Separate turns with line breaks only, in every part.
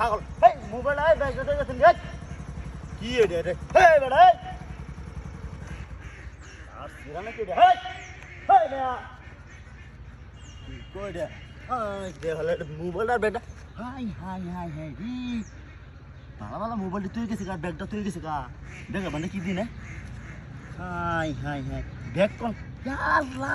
পাগল হেই মোবাইল আয় ব্যাগ ধরে গেছেন গেছ কি রে রে হেই বেড়া আর সিরানা কি রে হেই হেই না কই রে হাই দে হলে মোবাইল আর ব্যাগটা হাই হাই হাই হাই রি ভালো ভালো মোবাইলটা তুই গেছে গা ব্যাগটা তুই গেছে গা ব্যাগ মানে কি দিনে হাই হাই হাই ব্যাগ কোন ইয়াল্লা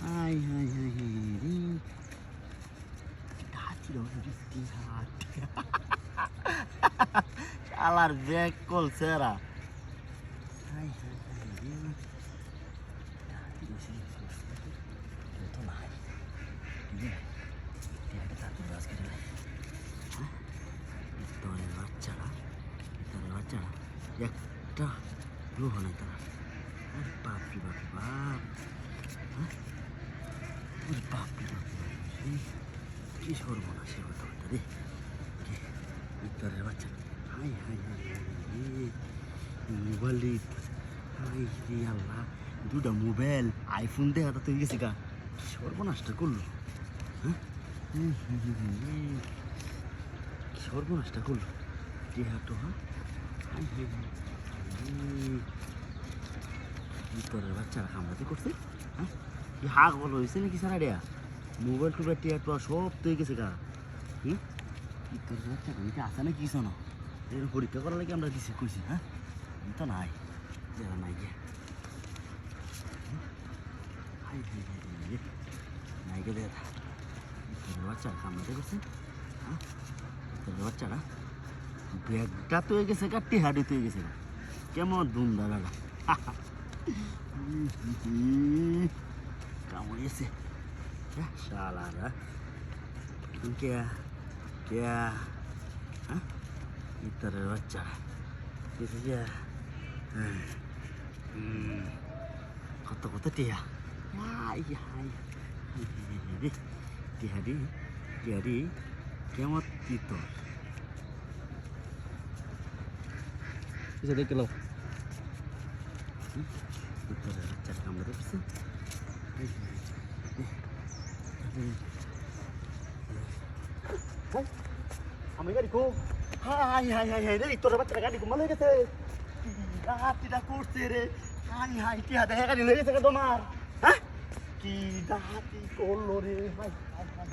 হাই হাই হাই হে রে। শালার ব্যাগ সেরা। হাই হাই হাই রে। তো নাই। হ্যাঁ? বাচ্চারা, একটা লোহ নাই তারা। আরে বাপ রে বাপ রে বাপ। হ্যাঁ? ওরে বাপ রে বাপ রে বাপ রে। কি সর্বনাশের কথা ওটা রে ইত্তরের বাচ্চা হাই হাই হাই মোবাইল হাই রে আল্লাহ দুটা মোবাইল আইফোন দেখা তো গেছি গা কি সর্বনাশটা করল? হ্যাঁ? সর্বনাশটা করল হ্যাঁ হাই হাই হাই বাচ্চারা কামড়াতে করছে হ্যাঁ হাগ বলো হয়েছে নাকি সারা দেয়া মোবাইল টুবাইল টিয়া টুয়া সব তুই গেছে গা। হুম? ইত্তরের বাচ্চা কি আছে না কিছু না এর পরীক্ষা করার লাগে আমরা দিছি কইছি হ্যাঁ? তো নাই। যারা নাই রে। নাই গে দেখা ইত্তরের বাচ্চা কামড়াতে করছে হ্যাঁ? ইত্তরের বাচ্চারা ব্যাগটা তো গেছে গা টেহাডি তো হয়ে গেছে গা। কেমন ধুমদা বেলা। কামড়িয়েছে। শালারা কে কে হ্যাঁ ইতরের বাচ্চা কিছু যে হ্যাঁ হুম, কত কত টিয়া হাই হাই রে টিহারি টিহারি কেমন তিতর
bisa deh kilo
ইতরের বাচ্চা কামড়ে দেখছে আমি গাড়ি কো হাই হাই হাই হাই রে তোর বাচ্চা গাড়ি ঘুমালে গেছে। ডাহাতিটা করছে রে। হাই হাই, কি হাতে গাড়ি লেগে গেছে তোমার? হ্যাঁ? কি ডাহাতি করল রে? হাই হাই।